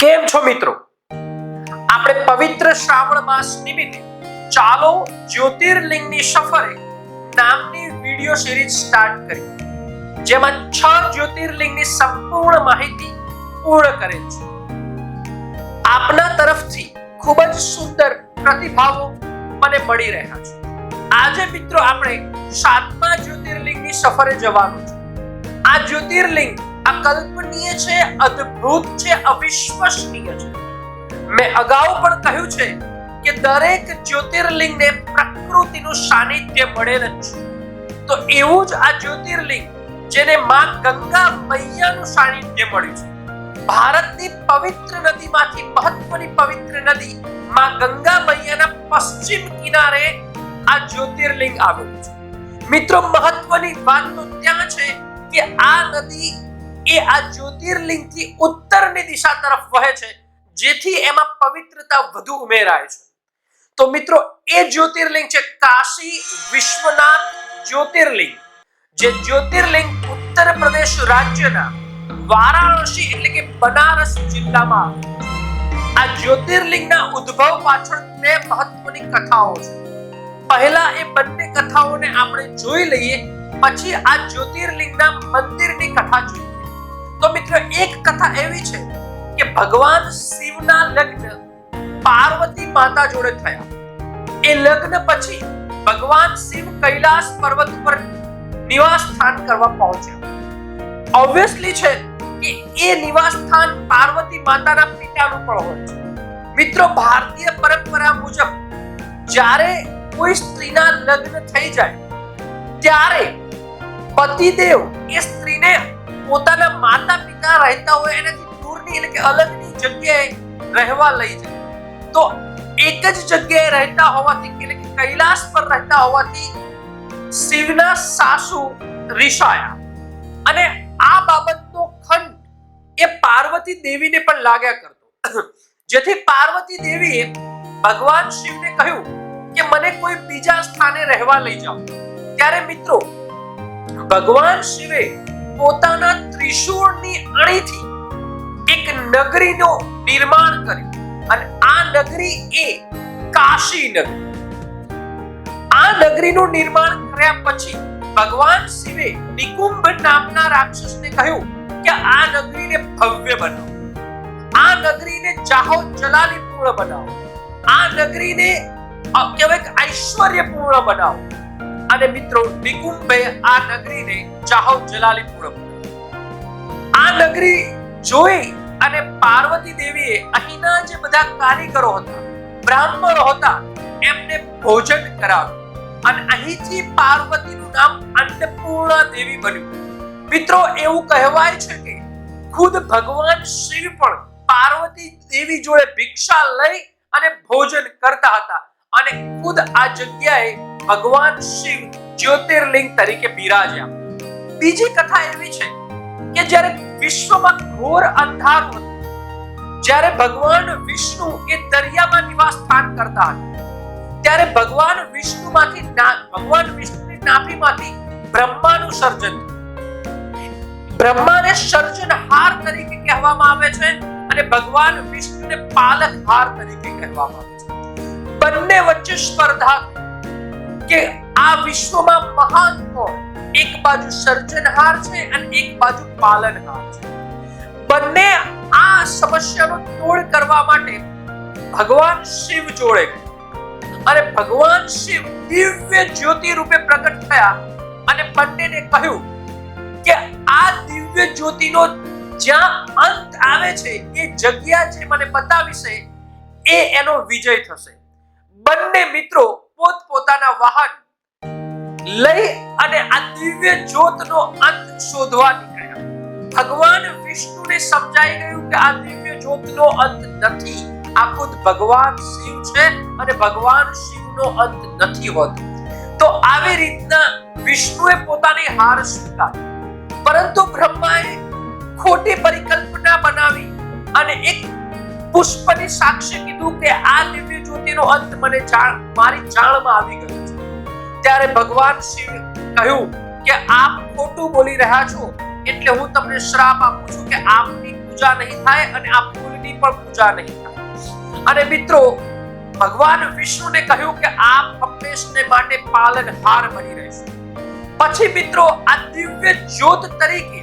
કેમ છો મિત્રો? આપણે પવિત્ર શ્રાવણ માસ નિમિત્તે ચાલો જ્યોતિર્લિંગની સફરે નામની વિડિયો સિરીઝ સ્ટાર્ટ કરી જેમાં છ જ્યોતિર્લિંગની સંપૂર્ણ માહિતી પૂર્ણ કરેલ છે. આપના તરફથી ખૂબ જ સુંદર પ્રતિભાવો મને મળી રહ્યા છે. આજે મિત્રો આપણે સાતમા જ્યોતિર્લિંગની સફરે જવાનું છે. આ જ્યોતિર્લિંગ અકલ્પનીય છે, અદ્ભુત છે, અવિશ્વસનીય છે. મેં અગાઉ પણ કહ્યું છે કે દરેક જ્યોતિર્લિંગને પ્રકૃતિનું સાનિધ્ય મળેલ છે. તો એવું જ આ જ્યોતિર્લિંગ જેને માં ગંગા મૈયાનું સાનિધ્ય મળ્યું છે. ભારતની પવિત્ર નદીમાંથી મહત્વની પવિત્ર નદી માં ગંગા મૈયાના પશ્ચિમ કિનારે આ જ્યોતિર્લિંગ આવેલું છે. મિત્રો, મહત્વની વાત તો ત્યાં છે કે આ નદી એ આ જ્યોતિર્લિંગથી ઉત્તરની દિશા તરફ વહે છે, જેથી એમાં પવિત્રતા વધુ ઉમેરાય છે. તો મિત્રો, એ જ્યોતિર્લિંગ છે કાશી વિશ્વનાથ જ્યોતિર્લિંગ, જે જ્યોતિર્લિંગ ઉત્તર પ્રદેશ રાજ્યના વારાણસી એટલે કે બનારસ જિલ્લામાં આ જ્યોતિર્લિંગના ઉદ્ભવ પાછળ બે મહત્વની કથાઓ છે. પહેલા એ બંને કથાઓને આપણે જોઈ લઈએ, પછી આ જ્યોતિર્લિંગના મંદિરની કથા જોઈએ. મિત્રો એક કથા એવી છે કે ભગવાન શિવના લગ્ન પાર્વતી માતા જોડે થયા. એ લગ્ન પછી ભગવાન શિવ કૈલાસ પર્વત પર નિવાસ સ્થાન કરવા પહોંચ્યા. ઓબ્વિયસલી છે કે એ નિવાસ સ્થાન પાર્વતી માતાના પિતાનું પણ હોય છે. મિત્રો, ભારતીય પરંપરા મુજબ જ્યારે કોઈ સ્ત્રીના લગ્ન થઈ જાય, ત્યારે પતિદેવ એ સ્ત્રીને પોતાના માતા પિતા રહેતા હોય એનાથી દૂરની એટલે કે અલગની જગ્યાએ રહેવા લઈ જાય. તો એક જ જગ્યાએ રહેતા હોવાથી એટલે કે કૈલાસ પર રહેતા હોવાથી શિવના સાસુ રિષાયા અને આ બાબતનો ખંડ એ પાર્વતી દેવીને પણ લાગ્યા કરતો. જેથી પાર્વતી દેવીએ ભગવાન શિવને કહ્યું કે મને કોઈ બીજા સ્થાને રહેવા લઈ જાઓ. ત્યારે મિત્રો, ભગવાન શિવે પોતાના ત્રિશૂળની અણીથી એક નગરીનો નિર્માણ કર્યું. અને આ નગરી એ કાશી નગરી. આ નગરીનું નિર્માણ કર્યા પછી ભગવાન શિવે નિકુંભ નામના રાક્ષસને કહ્યું કે આ નગરીને ભવ્ય બનાવો. આ નગરીને જાહો જલાલીપૂર્ણ બનાવો. આ નગરીને કહેવાય કે ઐશ્વર્યપૂર્ણ બનાવો. અને મિત્રો, નિકુંભે આ નગરીને જાહો જલાલીપૂર્ણ બનાવી આ નગરી જોઈ અને પાર્વતી દેવીએ અહીંના જે બધા કારીગરો હતા, બ્રાહ્મણો હતા, એમને ભોજન કરાવ્યું. અને અહીંથી પાર્વતીનું નામ અન્નપૂર્ણા દેવી બન્યું. મિત્રો, એવું કહેવાય છે કે ખુદ ભગવાન શિવ પણ પાર્વતી દેવી જોડે ભિક્ષા લઈ અને ભોજન કરતા હતા. અને ખુદ આ જગ્યાએ ભગવાન શિવ જ્યોતિર્લિંગ તરીકે બિરાજ્યા બીજી કથા એવી છે કે જ્યારે વિશ્વમાં ઘોર અંધારું હતું, જ્યારે ભગવાન વિષ્ણુ એ દરિયામાં નિવાસ સ્થાન કરતા હતા, ત્યારે ભગવાન વિષ્ણુમાંથી ભગવાન વિષ્ણુની નાભીમાંથી બ્રહ્માનું સર્જન. બ્રહ્માને સર્જનહાર તરીકે કહેવામાં આવે છે અને ભગવાન વિષ્ણુને પાલકહાર તરીકે કહેવામાં આવે છે બંને વચ્ચે સ્પર્ધા કે આ વિશ્વમાં મહાન કોણ એક બાજુ સર્જનહાર છે અને એક બાજુ પાલનહાર છે. બંને આ સમસ્યાનો તોડ કરવા માટે ભગવાન શિવ જોડે અને ભગવાન શિવ દિવ્ય જ્યોતિ રૂપે પ્રગટ થયા અને બંનેને કહ્યું કે આ દિવ્ય જ્યોતિનો જ્યાં અંત આવે છે, એ જગ્યા જે મને બતાવી છે એ એનો વિજય થશે. બંને મિત્રો પોત પોતાના વાહન લઈ અને આ દિવ્ય જ્યોતનો અંત શોધવા નીકળ્યા. ભગવાન વિષ્ણુને સમજાઈ ગયું કે આ દિવ્ય જ્યોતનો અંત નથી. આ ખુદ ભગવાન શિવ છે અને ભગવાન શિવનો અંત નથી હોતો. તો આવી રીતના વિષ્ણુએ પોતાની હાર સ્વીકારી. પરંતુ બ્રહ્માએ ખોટી પરિકલ્પના બનાવી અને એક પુષ્પની સાક્ષી કીધું કે આ દિવ્ય જ્યોતિનો અંત મને મારી જાણમાં આવી ગયો છે. ત્યારે ભગવાન શિવ કહ્યું કે આપ ખોટું બોલી રહ્યા છો, એટલે હું તમને શ્રાપ આપું છું કે આપની પૂજા નહીં થાય અને આ ફૂલની પણ પૂજા નહીં થાય. અને મિત્રો, ભગવાન વિષ્ણુને કહ્યું કે આપ હંમેશને માટે પાલનહાર બની રહેશો. પછી મિત્રો, આ દિવ્ય જ્યોત તરીકે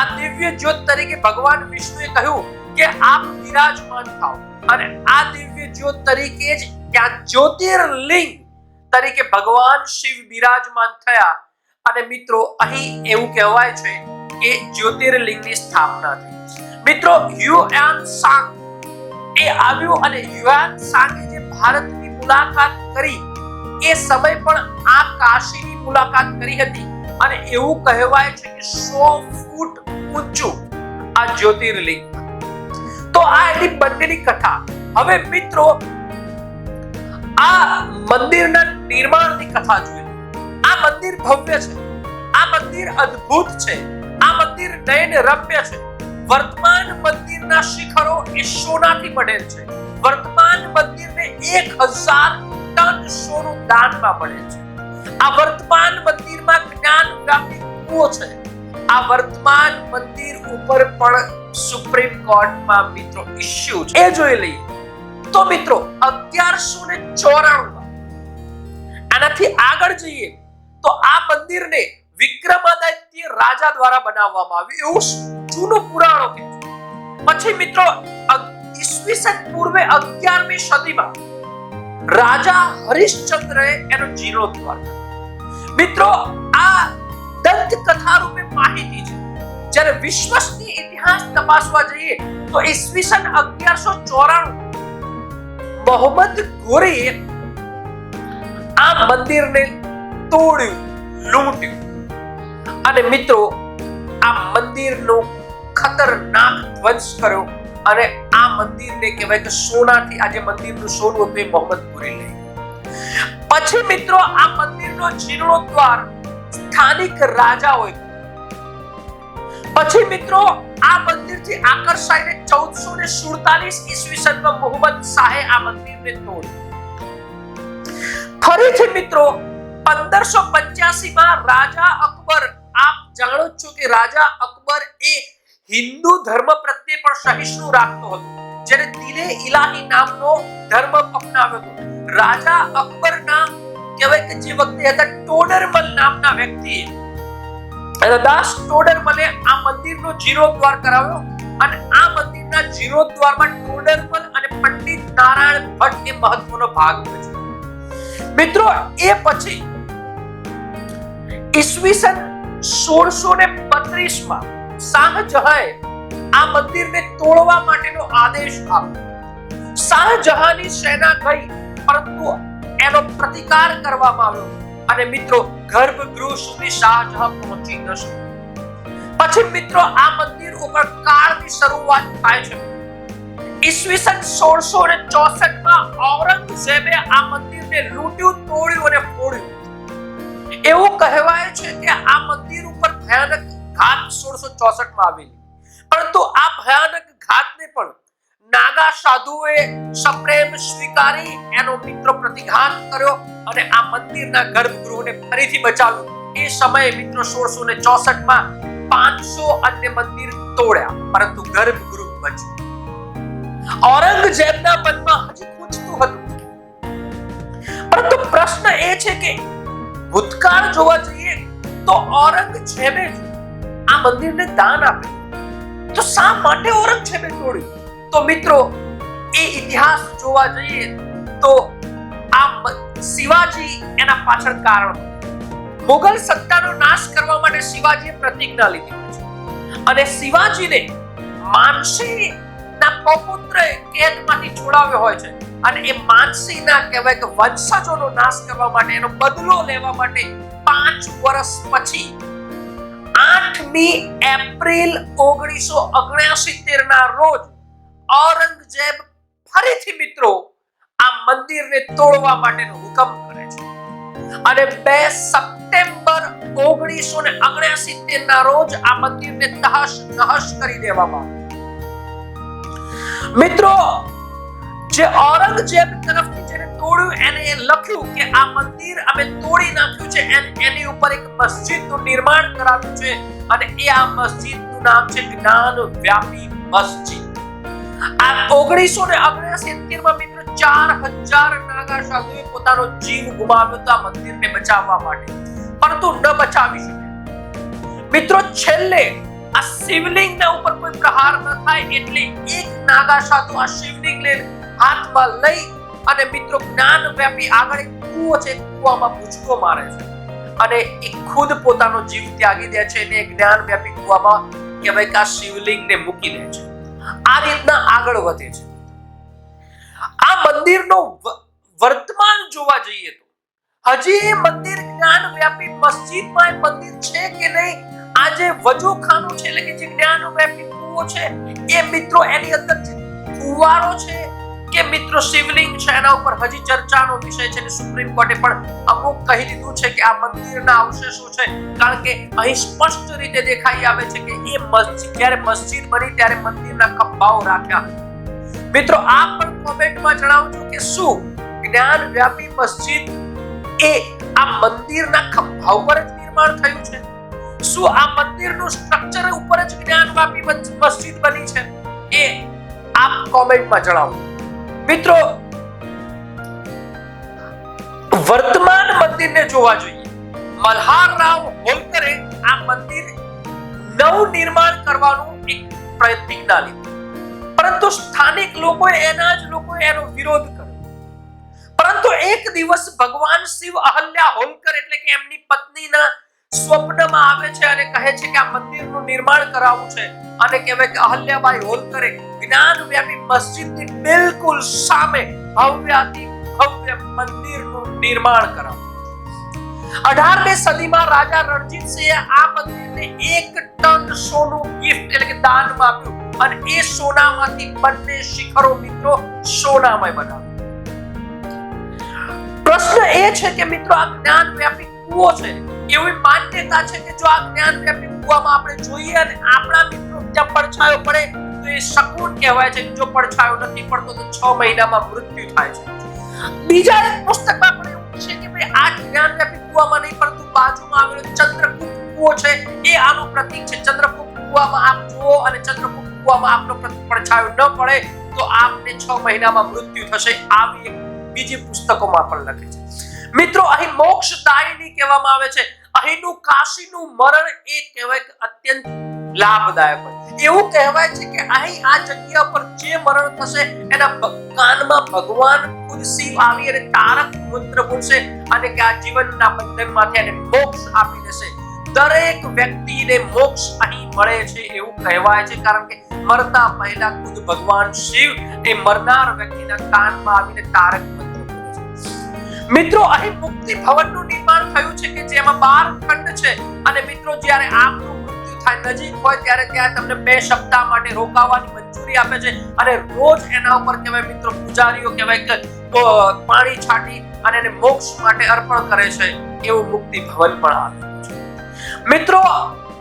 આ દિવ્ય જ્યોત તરીકે ભગવાન વિષ્ણુએ કહ્યું કે આપ વિરાજમાન થાવ અને આ દિવ્ય જ્યોત તરીકે જ ત્યાં જ્યોતિર્લિંગ તરીકે ભગવાન શિવ બિરાજમાન થયા. અને મિત્રો, અહીં એવું કહેવાય છે કે જ્યોતિર્લિંગની સ્થાપના થઈ. મિત્રો, યુએન સાંગ એ આવ્યું અને યુએન સાંગે જે ભારતની મુલાકાત કરી, એ સમય પણ આ કાશીની મુલાકાત કરી હતી. અને એવું કહેવાય છે કે 100 ફૂટ ઊંચું આ જ્યોતિર્લિંગ તો આ એની બંનેની કથા. હવે મિત્રો, આ મંદિરના નિર્માણની કથા જોઈએ. આ મંદિર ભવ્ય છે. આ મંદિર અદ્ભુત છે. આ મંદિર નયન રમ્ય છે. વર્તમાન મંદિરના શિખરો એ સોનાથી બનેલ છે. વર્તમાન મંદિરને એક હજાર ટન સોનું દાનમાં મળે છે. આ વર્તમાન મંદિરમાં જ્ઞાન વ્યાપી કૂવો છે. આ વર્તમાન મંદિર ઉપર પણ સુપ્રીમ કોર્ટમાં મિત્રો ઇશ્યુ છે. એ જોઈ લઈએ. તો મિત્રો અગિયારસો ને ચોરાણું આનાથી આગળ જઈએ, તો આ મંદિરને વિક્રમાદિત્ય રાજા દ્વારા બનાવવામાં આવ્યું. એવું જૂનું પુરાણો કે પછી મિત્રો ઈસવીસન પૂર્વે 11મી સદીમાં રાજા હરિશ્ચંદ્રએ એનો જીર્ણોદ્ધાર મિત્રો, આ દંત કથા રૂપે માહિતી છે. જ્યારે વિશ્વસનીય ઇતિહાસ તપાસવા જઈએ તો ઈસવીસન 1194 મોહમ્મદ ઘોરીએ આ મંદિરને તોડ્યું, લૂંટ્યું. અને મિત્રો, આ મંદિરનો ખતરનાક ધ્વંસ કર્યો અને આ મંદિરને કહેવાય કે સોનાથી આજે મંદિરનું સોનું હતું એ મોહમ્મદ ઘોરી લઈ પછી મિત્રો, આ મંદિરનો જીર્ણોદ્ધાર સ્થાનિક રાજાઓએ પછી મિત્રો, આ મંદિરથી આકર્ષાઈને ચૌદસો ને સુડતાલીસ ઈસવીસનમાં મોહમ્મદ શાહે આ મંદિરને તોડ્યું ફરીથી મિત્રો, પંદરસો પંચ્યાસી માં રાજા અકબર, આપ જાણો જ છો કે રાજા અકબર એ હિન્દુ ધર્મ પ્રત્યે પણ સહિષ્ણુ રાખતો હતો, જેને દિલે ઇલાહી નામનો ધર્મ અપનાવ્યો હતો. રાજા અકબરના કહેવાય કે જે વખતે હતા ટોડરમલ નામના વ્યક્તિ. દાસ ટોડરમલે આ મંદિરનો જીર્ણોદ્ધાર કરાવ્યો અને આ મંદિરના જીર્ણોદ્ધારમાં ટોડરમલ અને પંડિત નારાયણ ભટ્ટ એ મહત્વનો ભાગ ભજવ્યો. મિત્રો, એ પછી ઈસવીસન સોળસો ને બત્રીસમાં શાહજહાએ આ મંદિરને તોડવા માટેનો આદેશ આપ્યો. શાહજહાની સેના ગઈ, પરંતુ એનો પ્રતિકાર કરવામાં આવ્યો. અને મિત્રો, ગર્ભગૃહ સુધી શાહજહાં પહોંચી ન પછી મિત્રો, આ મંદિર ઉપર કાળની શરૂઆત થાય છે. ઈસવીસન સોળસો ને ચોસઠમાં ઔરંગઝેબે આ મંદિરને લૂંટ્યું, તોડ્યું અને ફોડ્યું. એવું કહેવાય છે કે આ મંદિર ઉપર ભયાનક ઘાત સોળસો ચોસઠમાં આવેલી. પરંતુ આ ભયાનક ઘાતને પણ નાગા સાધુએ સપ્રેમ સ્વીકારી, એનો મિત્રો પ્રતિઘાત કર્યો અને આ મંદિરના ગર્ભગૃહને ફરીથી બચાવ્યું. એ સમયે મિત્રો સોળસો ને ચોસઠમાં પાંચસો અન્ય મંદિર તોડ્યા, પરંતુ ગર્ભગૃહ બચ્યું. ઔરંગઝેબના મનમાં હજી પૂછતું હતું. પરંતુ પ્રશ્ન એ છે કે ભૂતકાળ જોવા જઈએ તો ઔરંગઝેબે આ મંદિરને દાન આપ્યું. તો શા માટે ઔરંગઝેબે તોડ્યું? તો મિત્રો, એ ઇતિહાસ જોવા જઈએ તો આ શિવાજી એના પાછળ કારણ. મુઘલ સત્તાનો નાશ કરવા માટે શિવાજીએ પ્રતિજ્ઞા લીધી છે. અને શિવાજીને માનસી ના પૌત્રએ કેદમાંથી છોડાવ્યો હોય છે. અને એ માનસીના કહેવાય કે વંશજોનો નાશ કરવા માટે, એનો બદલો લેવા માટે પાંચ વર્ષ પછી, આઠમી એપ્રિલ ઓગણીસો ઓગણસિત્તેર ના રોજ ઔરંગઝેબ ફરીથી મિત્રો આ મંદિરને તોડવા માટેનો હુકમ કરે છે. અને બે સપ્ટેમ્બર ઓગણીસો ને ઓગણસિત્તેર ના રોજ આ મંદિરને તહશ નહશ કરી દેવામાં મિત્રો, જે ઔરંગઝેબ તરફથી જેને તોડ્યું, એને એ લખ્યું કે આ મંદિર અમે તોડી નાખ્યું છે એન- એની ઉપર એક મસ્જિદનું નિર્માણ કરાવ્યું છે અને એ આ મસ્જિદનું નામ છે જ્ઞાન વ્યાપી મસ્જિદ. આ ઓગણીસો ને માં મિત્ર ચાર હજાર નાગા સાધુએ પોતાનો જીવ ગુમાવ્યો આ મંદિરને બચાવવા માટે. પરંતુ ન બચાવી શકે. મિત્રો, છેલ્લે આ શિવલિંગના ઉપર કોઈ પ્રહાર ન થાય એટલે એક નાગા સાધુ આ શિવલિંગ લઈને હાથમાં લઈ અને મિત્રો જ્ઞાન વ્યાપી આગળ એક કૂવો છે કૂવામાં ભૂચકો મારે છે. અને એ ખુદ પોતાનો જીવ ત્યાગી દે છે અને જ્ઞાન વ્યાપી કૂવામાં કહેવાય કે આ શિવલિંગને મૂકી દે છે. આ રીતના આગળ વધે છે. આ મંદિરનો વર્તમાન જોવા જઈએ તો, હજી એ મંદિર જ્ઞાન વ્યાપી મસ્જિદમાં એ મંદિર છે કે નહીં? આ જે વજૂખાનું છે, એટલે કે જે જ્ઞાન વ્યાપી કુવો છે, એ મિત્રો એની અંદર જે ફુવારો છે કે મિત્રો શિવલિંગ છે એના ઉપર હજી ચર્ચાનો વિષય છે અને સુપ્રીમ કોર્ટે પણ અમુક કહી દીધું છે કે આ મંદિરના અવશેષો છે. કારણ કે અહીં સ્પષ્ટ રીતે દેખાઈ આવે છે કે એ મસ્જિદ, જ્યારે મસ્જિદ બની ત્યારે મંદિરના ખંભાઓ રાખ્યા મિત્રો, આ પણ કોમેન્ટમાં જણાવજો કે શું જ્ઞાન વ્યાપી મસ્જિદ એ આ મંદિરના ખંભા ઉપર જ નિર્માણ થયું છે? શું આ મંદિરનું સ્ટ્રક્ચર ઉપર જ જ્ઞાન વ્યાપી મસ્જિદ બની છે? એ આપ કોમેન્ટમાં જણાવો. મિત્રો, વર્તમાન મંદિરને જોવા જોઈએ. મલ્હાર રાવ હોલકરે આ મંદિર નવ નિર્માણ કરવાનું એક પ્રતિજ્ઞા લીધી. પરંતુ સ્થાનિક લોકોએ એના જ લોકોએ એનો વિરોધ કર્યો. પરંતુ એક દિવસ ભગવાન શિવ અહલ્યા હોલકર એટલે કે એમની પત્નીના સ્વપ્નમાં આવે છે અને કહે છે કે આ મંદિરનું નિર્માણ કરાવવું છે અને કહેવાય કે અહલ્યાબાઈ હોલકરે જ્ઞાન વ્યાપી મસ્જિદની બિલકુલ સામે ભવ્યાતિ ભવ્ય મંદિરનું નિર્માણ કરાવ્યું અઢારમી સદીમાં રાજા રણજીતસિંહે આ મંદિરને એક ટન સોનું ગિફ્ટ એટલે કે દાનમાં આપ્યું અને એ સોનામાંથી બંને શિખરો મિત્રો સોનામય બનાવ્યા. પ્રશ્ન એ છે કે મિત્રો, આ જ્ઞાન વ્યાપી કૂવો છે. એવી માન્યતા છે કે જો આ જ્ઞાન વ્યાપી કૂવામાં આપણે જોઈએ અને આપણા મિત્રો ત્યાં પડછાયો પડે તો એ શકુન કહેવાય છે જો પડછાયો નથી પડતો તો છ મહિનામાં મૃત્યુ થાય છે. બીજા એક પુસ્તકમાં પણ એવું છે કે ભાઈ આ જ્ઞાન કૂવામાં નહીં પરંતુ બાજુમાં આવેલો ચંદ્રગુપ્ત કુવો છે, એ આનું પ્રતીક છે. ચંદ્રગુપ્ત કુવામાં આપ જુઓ અને ચંદ્રગુપ્ત કુવામાં આપનો પડછાયો ન પડે તો આપને છ મહિનામાં મૃત્યુ થશે આવી એક બીજી પુસ્તકોમાં પણ લખે છે. મિત્રો, અહીં મોક્ષદાયિની કહેવામાં આવે છે. અહીંનું કાશીનું મરણ એ કહેવાય કે અત્યંત લાભદાયક હોય. એવું કહેવાય છે કે અહીં આ જગ્યા પર જે મરણ થશે, એના કાનમાં ભગવાન ખુદ શિવ અને તારક મંત્ર બોલશે અને કે આ જીવનના બંધનમાંથી એને મોક્ષ આપી દેશે. દરેક વ્યક્તિને મોક્ષ અહીં મળે છે એવું કહેવાય છે, કારણ કે મરતા પહેલા ખુદ ભગવાન શિવ એ મરનાર વ્યક્તિના કાનમાં આવીને તારક મંત્ર મિત્રો, અહીં મુક્તિ ભવનનું નિર્માણ થયું છે કે જેમાં બાર ખંડ છે અને મિત્રો, જ્યારે આપનું મૃત્યુ નજીક હોય ત્યારે ત્યાં તમને બે સપ્તાહ માટે રોકાવાની મંજૂરી આપે છે. અને રોજ એના ઉપર કહેવાય મિત્રો પૂજારીઓ કહેવાય કે પાણી છાંટી અને એને મોક્ષ માટે અર્પણ કરે છે. એવું મુક્તિ ભવન પણ આવે છે. મિત્રો,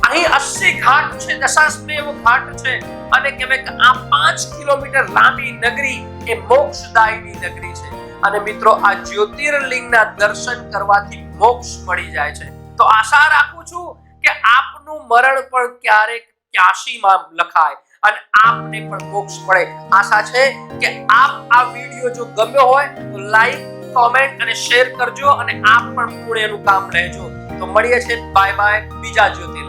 અહીં 80 ઘાટ છે દશાશ્મેવ ઘાટ છે. અને કહેવાય કે આ પાંચ કિલોમીટર લાંબી નગરી એ મોક્ષદાયીની નગરી છે. અને મિત્રો, આ જ્યોતિર્લિંગના દર્શન કરવાથી મોક્ષ મળી જાય છે. તો આશા રાખું છું કે આપનું મરણ પણ ક્યારેક ક્યાશીમાં લખાય અને આપને પણ મોક્ષ મળે. આશા છે કે આપ આ વીડિયો જો ગમ્યો હોય તો લાઈક, કોમેન્ટ અને શેર કરજો અને આપ પણ પૂરેનું કામ લેજો તો મળીએ છીએ, બાય બાય, બીજા જ્યોતિર્લિંગ.